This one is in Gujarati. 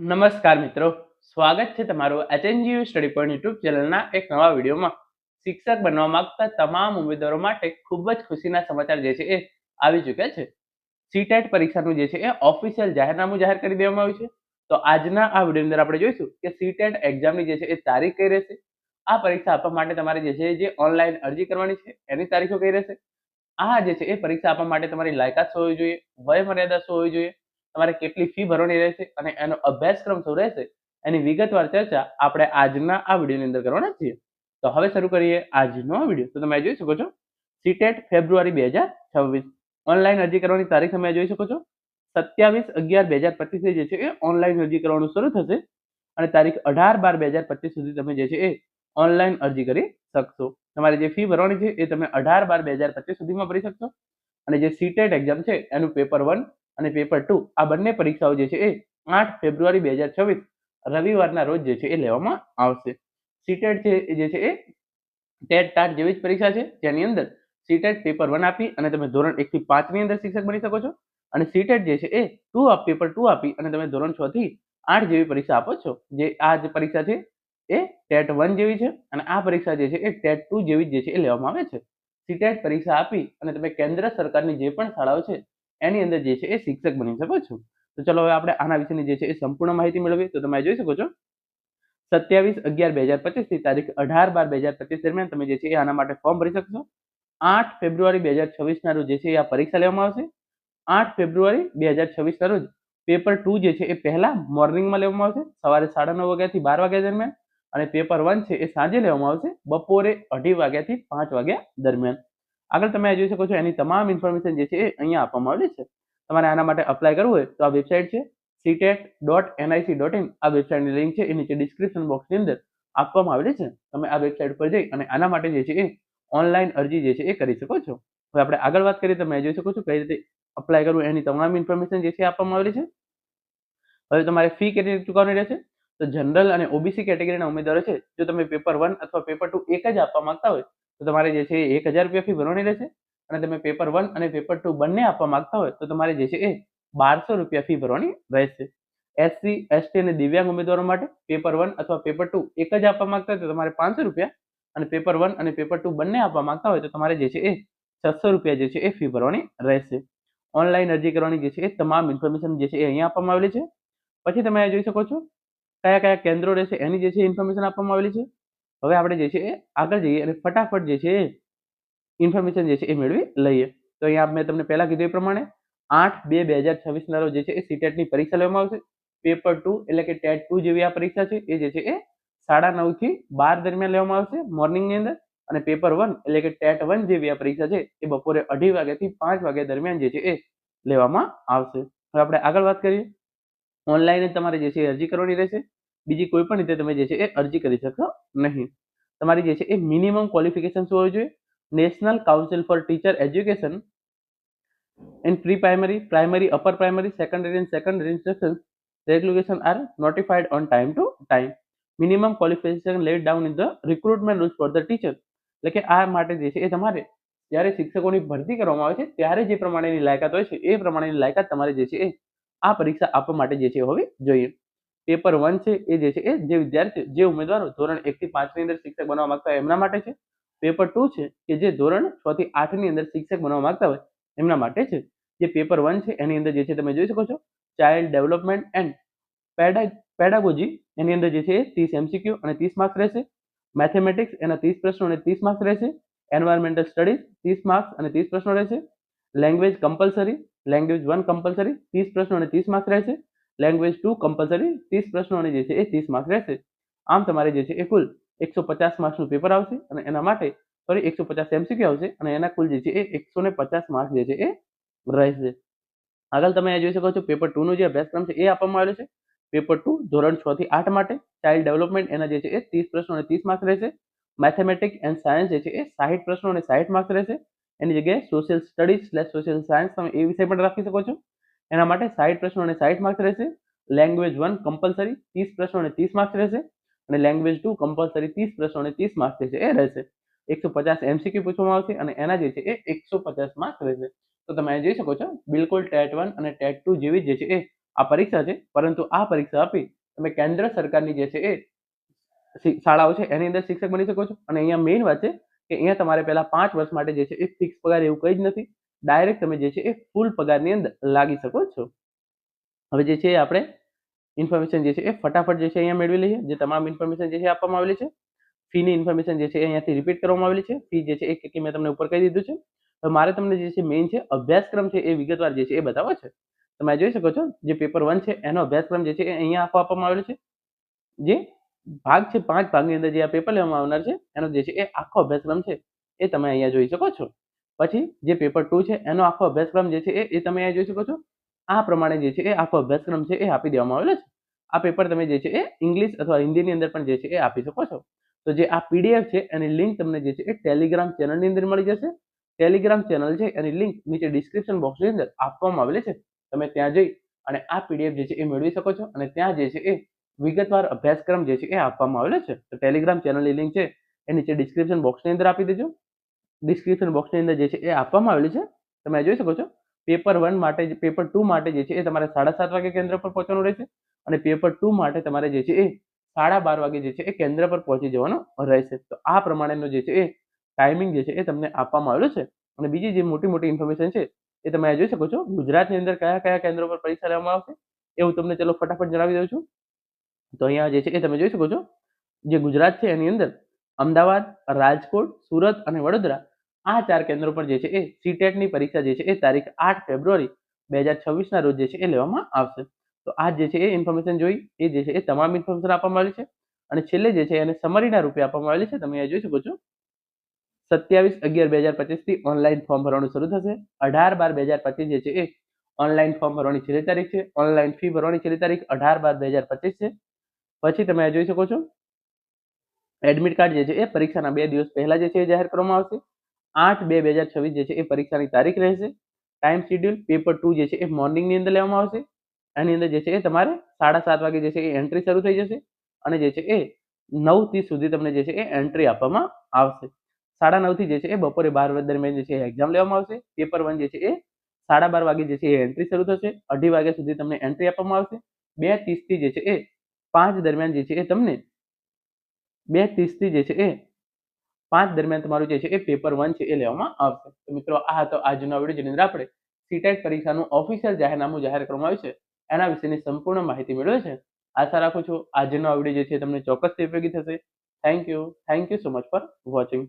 નમસ્કાર મિત્રો. સ્વાગત છે તમારું એચએનજીયુ સ્ટડી પોઈન્ટ યુટ્યુબ ચેનલના એક નવા વિડીયોમાં. શિક્ષક બનવા માંગતા તમામ ઉમેદવારો માટે ખૂબ જ ખુશીના સમાચાર જે છે એ આવી ચૂક્યા છે. સીટેટ પરીક્ષાનું જે છે એ ઓફિશિયલ જાહેરનામું જાહેર કરી દેવામાં આવ્યું છે. તો આજના આ વીડિયો અંદર આપણે જોઈશું કે સીટેટ એક્ઝામની જે છે એ તારીખ કઈ રહેશે? આ પરીક્ષા આપવા માટે તમારે જે છે જે ઓનલાઈન અરજી કરવાની છે, એની તારીખો કઈ રહેશે? આ જે છે એ પરીક્ષા આપવા માટે તમારી લાયકાત શું હોવી જોઈએ વય મર્યાદા શું હોવી જોઈએ તમારે કેટલી ફી ભરવાની રહેશે અને એનો અભ્યાસક્રમ શું રહેશે એની વિગતવાર ચર્ચા આપણે આજના આ વિડીયોની અંદર કરવાના છીએ. તો હવે શરૂ કરીએ આજનો વીડિયો. તો તમે જોઈ શકો છો, સીટેટ ફેબ્રુઆરી બે હજાર છવ્વીસ. ઓનલાઈન અરજી કરવાની તારીખ તમે જોઈ શકો છો. સત્યાવીસ અગિયાર બે હજાર પચીસ જે છે એ ઓનલાઈન અરજી કરવાનું શરૂ થશે અને તારીખ અઢાર બાર બે હજાર પચીસ સુધી તમે જે છે એ ઓનલાઈન અરજી કરી શકશો. તમારી જે ફી ભરવાની છે એ તમે અઢાર બાર બે હજાર પચીસ સુધીમાં ભરી શકશો. અને જે સીટેટ એક્ઝામ છે એનું પેપર વન અને પેપર ટુ આ બંને પરીક્ષાઓ જે છે એ આઠ ફેબ્રુઆરી બે હજાર છવ્વીસ રવિવારના રોજ જે છે એ લેવામાં આવશે. સીટેટ છે જે છે એ ટેટ ટાટ જેવી જ પરીક્ષા છે. જેની અંદર સીટેટ પેપર વન આપી અને તમે ધોરણ એક થી પાંચની અંદર શિક્ષક બની શકો છો. અને સીટેટ જે છે એ ટુ પેપર ટુ આપી અને તમે ધોરણ છ થી આઠ જેવી પરીક્ષા આપો છો. જે આ જે પરીક્ષા છે એ ટેટ વન જેવી છે અને આ પરીક્ષા જે છે એ ટેટ ટુ જેવી જે છે એ લેવામાં આવે છે. સીટેટ પરીક્ષા આપી અને તમે કેન્દ્ર સરકારની જે પણ શાળાઓ છે એની અંદર જે છે એ શિક્ષક બની શકો છો. તો ચલો હવે આપણે આના વિશેની જે છે એ સંપૂર્ણ માહિતી મેળવીએ. તો તમે જોઈ શકો છો. સત્યાવીસ અગિયાર બે હજાર પચીસથી તારીખ અઢાર બાર બે હજાર પચીસ દરમિયાન તમે જે છે એ આના માટે ફોર્મ ભરી શકશો. આઠ ફેબ્રુઆરી બે હજાર છવ્વીસના રોજ જે છે આ પરીક્ષા લેવામાં આવશે. આઠ ફેબ્રુઆરી બે હજાર છવ્વીસના રોજ પેપર ટુ જે છે એ પહેલા મોર્નિંગમાં લેવામાં આવશે. સવારે સાડા નવ વાગ્યાથી બાર વાગ્યા દરમિયાન અને પેપર વન છે એ સાંજે લેવામાં આવશે. બપોરે અઢી વાગ્યાથી પાંચ વાગ્યા દરમિયાન. આગળ તમે જોઈ શકો છો, એની તમામ ઇન્ફોર્મેશન જે છે એ અહીંયા આપવામાં આવેલી છે. તમારે આના માટે અપ્લાય કરવું હોય તો આ વેબસાઇટ છે CTET dot NIC dot in આ વેબસાઇટની લિંક છે, એ નીચે ડિસ્ક્રિપ્શન બોક્સની અંદર આપવામાં આવેલી છે. તમે આ વેબસાઇટ પર જઈ અને આના માટે જે છે એ ઓનલાઈન અરજી જે છે એ કરી શકો છો. હવે આપણે આગળ વાત કરીએ તમે જોઈ શકો છો કઈ રીતે અપ્લાય કરવું, એની તમામ ઇન્ફોર્મેશન જે છે આપવામાં આવેલી છે. હવે તમારે ફી કેટલી ચૂકવવાની રહેશે? તો જનરલ અને ઓબીસી કેટેગરીના ઉમેદવારો છે, જો તમે પેપર વન અથવા પેપર ટુ એક જ આપવા માંગતા હોય તો તમારે જે છે એક હજાર રૂપિયા ફી ભરવાની રહેશે અને તમે પેપર વન અને પેપર ટુ બંને આપવા માંગતા હોય તો તમારે જે છે એ બારસો રૂપિયા ફી ભરવાની રહેશે. એસસી એસટી અને દિવ્યાંગ ઉમેદવારો માટે પેપર વન અથવા પેપર ટુ એક જ આપવા માંગતા હોય તો તમારે પાંચસો રૂપિયા અને પેપર વન અને પેપર ટુ બંને આપવા માંગતા હોય તો તમારે જે છે એ છસો રૂપિયા જે છે એ ફી ભરવાની રહેશે. ઓનલાઈન અરજી કરવાની જે છે એ તમામ ઇન્ફોર્મેશન જે છે એ અહીંયા આપવામાં આવેલી છે. પછી તમે જોઈ શકો છો કયા કયા કેન્દ્રો રહેશે એની જે છે ઇન્ફોર્મેશન આપવામાં આવેલી છે. હવે આપણે જે છે આગળ જઈએ અને ફટાફટ જે છે ઇન્ફોર્મેશન જે છે એ મેળવી લઈએ. તો અહીંયા મેં તમને પહેલા કીધું એ પ્રમાણે આઠ બે બે હજાર છવ્વીસના રોજ જે છે એ સીટેટની પરીક્ષા લેવામાં આવશે. પેપર ટુ એટલે કે ટેટ ટુ જેવી આ પરીક્ષા છે એ જે છે એ સાડા નવથી બાર દરમિયાન લેવામાં આવશે મોર્નિંગની અંદર અને પેપર વન એટલે કે ટેટ વન જેવી આ પરીક્ષા છે એ બપોરે અઢી વાગ્યાથી પાંચ વાગ્યા દરમિયાન જે છે એ લેવામાં આવશે. હવે આપણે આગળ વાત કરીએ. ઓનલાઈન તમારે જે છે અરજી કરવાની રહેશે. બીજી કોઈ પણ રીતે તમે જે છે એ અરજી કરી શકશો નહીં. તમારી જે છે એ મિનિમમ ક્વોલિફિકેશન શું હોવી જોઈએ National Council for Teacher Education and pre primary primary upper primary secondary and secondary instruction regulation are notified on time to time. Minimum qualification laid down in the recruitment rules for the teacher. એટલે કે આ માટે જે છે એ તમારે જ્યારે શિક્ષકોની ભરતી કરવામાં આવે છે, ત્યારે જે પ્રમાણેની લાયકાત હોય છે, એ પ્રમાણેની લાયકાત તમારે જે છે એ આ પરીક્ષા આપવા માટે જે છે હોવી જોઈએ. પેપર વન છે, એ જે છે, એ જે વિદ્યાર્થી જે ઉમેદવારો ધોરણ એક થી પાંચની અંદર શિક્ષક બનવા માંગતા હોય એમના માટે છે. પેપર ટુ છે, કે જે ધોરણ છ થી આઠની અંદર શિક્ષક બનવા માંગતા હોય એમના માટે છે. જે પેપર વન છે, એની અંદર જે છે, તમે જોઈ શકો છો, ચાઇલ્ડ ડેવલપમેન્ટ એન્ડ પેડાગોજી, એની અંદર જે છે, એ ત્રીસ એમસીક્યુ અને ત્રીસ માર્ક્સ રહેશે. મેથેમેટિક્સ, એના ત્રીસ પ્રશ્નો અને ત્રીસ માર્ક્સ રહેશે. એન્વાયરમેન્ટલ સ્ટડીઝ, ત્રીસ માર્ક્સ અને ત્રીસ પ્રશ્નો રહેશે. Language compulsory, language one compulsory, ત્રીસ પ્રશ્નો અને ત્રીસ માર્ક્સ રહેશે. લેંગ્વેજ ટુ કમ્પલસરી ત્રીસ પ્રશ્નોની જે છે એ ત્રીસ માર્ક રહેશે. આમ તમારે જે છે એ કુલ એકસો પચાસ માર્ક્સનું પેપર આવશે અને એના માટે સોરી એકસો પચાસ એમસીક્યુ આવશે અને એના કુલ જે છે એ એકસો ને પચાસ માર્ક્સ જે છે એ રહેશે. આગળ તમે જોઈ શકો છો પેપર ટુનો જે અભ્યાસક્રમ છે એ આપવામાં આવ્યો છે. પેપર ટુ ધોરણ છ થી આઠ માટે ચાઇલ્ડ ડેવલપમેન્ટ એના જે છે એ ત્રીસ પ્રશ્નો અને ત્રીસ માર્ક્સ રહેશે. મેથેમેટિક્સ એન્ડ સાયન્સ જે છે એ સાહીઠ પ્રશ્નો અને સાહીઠ માર્ક્સ રહેશે. એની જગ્યાએ social studies slash social science તમે એ વિષય પણ રાખી શકો છો. એના માટે સાઈઠ પ્રશ્નો અને સાઈઠ માર્ક્સ રહેશે. લેંગ્વેજ વન કમ્પલસરી ત્રીસ પ્રશ્નો અને ત્રીસ માર્ક્સ રહેશે. અને લેંગ્વેજ ટુ કમ્પલસરી ત્રીસ પ્રશ્નો અને ત્રીસ માર્ક્સ રહેશે એ રહેશે. એકસો પચાસ એમસીક્યુ પૂછવામાં આવશે અને એના જે છે એ એકસો પચાસ માર્ક્સ રહેશે. તો તમે જોઈ શકો છો, બિલકુલ ટેટ વન અને ટેટ ટુ જેવી જે છે એ આ પરીક્ષા છે. પરંતુ આ પરીક્ષા આપી તમે કેન્દ્ર સરકારની જે છે એ શાળાઓ છે એની અંદર શિક્ષક બની શકો છો. અને અહીંયા મેઇન વાત છે કે અહીંયા તમારે પહેલા પાંચ વર્ષ માટે જે છે એ ફિક્સ પગાર એવું કંઈ જ નથી. ડાયરેક્ટ તમે જે છે એ ફૂલ પગારની અંદર લાગી શકો છો હવે જે છે આપણે ઇન્ફોર્મેશન જે છે એ ફટાફટ જે છે અહીંયા મેળવી લઈએ જે તમામ ઇન્ફોર્મેશન જે છે આપવામાં આવેલી છે ફીની ઇન્ફોર્મેશન જે છે એ અહીંયાથી રિપીટ કરવામાં આવેલી છે ફી જે છે એ કેટલી મેં તમને ઉપર કહી દીધું છે તો મારે તમને જે છે મેઇન છે અભ્યાસક્રમ છે એ વિગતવાર જે છે એ બતાવો છે તમે જોઈ શકો છો જે પેપર વન છે એનો અભ્યાસક્રમ જે છે એ અહીંયા આખો આપવામાં આવેલો છે જે ભાગ છે પાંચ ભાગની અંદર જે આ પેપર લેવામાં આવનાર છે એનો જે છે એ આખો અભ્યાસક્રમ છે એ તમે અહીંયા જોઈ શકો છો પછી જે પેપર ટુ છે, એનો આખો અભ્યાસક્રમ જે છે એ તમે અહીંયા જોઈ શકો છો. આ પ્રમાણે જે છે એ આખો અભ્યાસક્રમ છે એ આપી દેવામાં આવેલો છે. આ પેપર તમે જે છે એ ઇંગ્લિશ અથવા હિન્દીની અંદર પણ જે છે એ આપી શકો છો. તો જે આ પીડીએફ છે, એની લિંક તમને જે છે એ ટેલિગ્રામ ચેનલની અંદર મળી જશે. ટેલિગ્રામ ચેનલ છે, એની લિંક નીચે ડિસ્ક્રિપ્શન બોક્સની અંદર આપવામાં આવેલી છે. તમે ત્યાં જઈ અને આ પીડીએફ જે છે એ મેળવી શકો છો અને ત્યાં જે છે એ વિગતવાર અભ્યાસક્રમ જે છે એ આપવામાં આવેલો છે. તો ટેલિગ્રામ ચેનલની લિંક છે, એ નીચે ડિસ્ક્રિપ્શન બોક્સની અંદર આપી દેજો. ડિસ્ક્રિપ્શન બોક્સની અંદર જે છે એ આપવામાં આવેલી છે. તમે જોઈ શકો છો. પેપર વન માટે પેપર ટુ માટે જે છે એ તમારે સાડા સાત વાગે કેન્દ્ર પર પહોંચવાનું રહેશે અને પેપર ટુ માટે તમારે જે છે એ સાડા બાર વાગે જે છે એ કેન્દ્ર પર પહોંચી જવાનું રહેશે. તો આ પ્રમાણેનો જે છે એ ટાઈમિંગ જે છે એ તમને આપવામાં આવેલો છે. અને બીજી જે મોટી મોટી ઇન્ફોર્મેશન છે એ તમે જોઈ શકો છો. ગુજરાતની અંદર કયા કયા કેન્દ્રો પર પરીક્ષા લેવામાં આવશે એ હું તમને ચલો ફટાફટ જણાવી દઉં છું. તો અહીંયા જે છે એ તમે જોઈ શકો છો. જે ગુજરાત છે એની અંદર અમદાવાદ, રાજકોટ, સુરત અને વડોદરા આ ચાર કેન્દ્રો પર જે છે એ સીટેટની પરીક્ષા જે છે એ તારીખ આઠ ફેબ્રુઆરી બે હજાર છવ્વીસના રોજ જે છે એ લેવામાં આવશે. તો આ જે છે એ ઇન્ફોર્મેશન જોઈ, એ જે છે એ તમામ ઇન્ફોર્મેશન આપવામાં આવેલી છે અને છેલ્લે જે છે એને સમરીના રૂપે આપવામાં આવેલી છે. તમે અહીંયા જોઈ શકો છો. સત્યાવીસ અગિયાર બે હજાર પચીસથી ઓનલાઈન ફોર્મ ભરવાનું શરૂ થશે. અઢાર બાર બે હજાર પચીસ જે છે એ ઓનલાઈન ફોર્મ ભરવાની છેલ્લી તારીખ છે. ઓનલાઈન ફી ભરવાની છેલ્લી તારીખ અઢાર બાર બે હજાર પચીસ છે. પછી તમે આ જોઈ શકો છો. એડમિટ કાર્ડ જે છે એ પરીક્ષાના બે દિવસ પહેલા જે છે એ જાહેર કરવામાં આવશે. આઠ બે બે હજાર છવ્વીસ જે છે એ પરીક્ષાની તારીખ રહેશે ટાઈમ શેડ્યુલ પેપર ટુ જે છે એ મોર્નિંગની અંદર લેવામાં આવશે એની અંદર જે છે એ તમારે સાડા સાત વાગે જે છે એ એન્ટ્રી શરૂ થઈ જશે અને જે છે એ નવ ત્રીસ સુધી તમને જે છે એ એન્ટ્રી આપવામાં આવશે સાડા નવથી જે છે એ બપોરે બાર દરમિયાન જે છે એ એક્ઝામ લેવામાં આવશે પેપર વન જે છે એ સાડા બાર વાગે જે છે એ એન્ટ્રી શરૂ થશે અઢી વાગ્યા સુધી તમને એન્ટ્રી આપવામાં આવશે બે ત્રીસથી જે છે એ પાંચ દરમિયાન જે છે એ તમને બે ત્રીસથી જે છે એ પાંચ દરમિયાન તમારું જે છે એ પેપર વન છે એ લેવામાં આવશે. તો મિત્રો, આ હતો આજનો વીડિયો જેની અંદર આપણે સીટેટ પરીક્ષાનું ઓફિશિયલ જાહેરનામું જાહેર કરવામાં આવ્યું છે. એના વિશેની સંપૂર્ણ માહિતી મેળવે છે આશા રાખું છું આજનો આ વીડિયો જે છે તમને ચોક્કસથી ઉપયોગી થશે. Thank you thank you so much for watching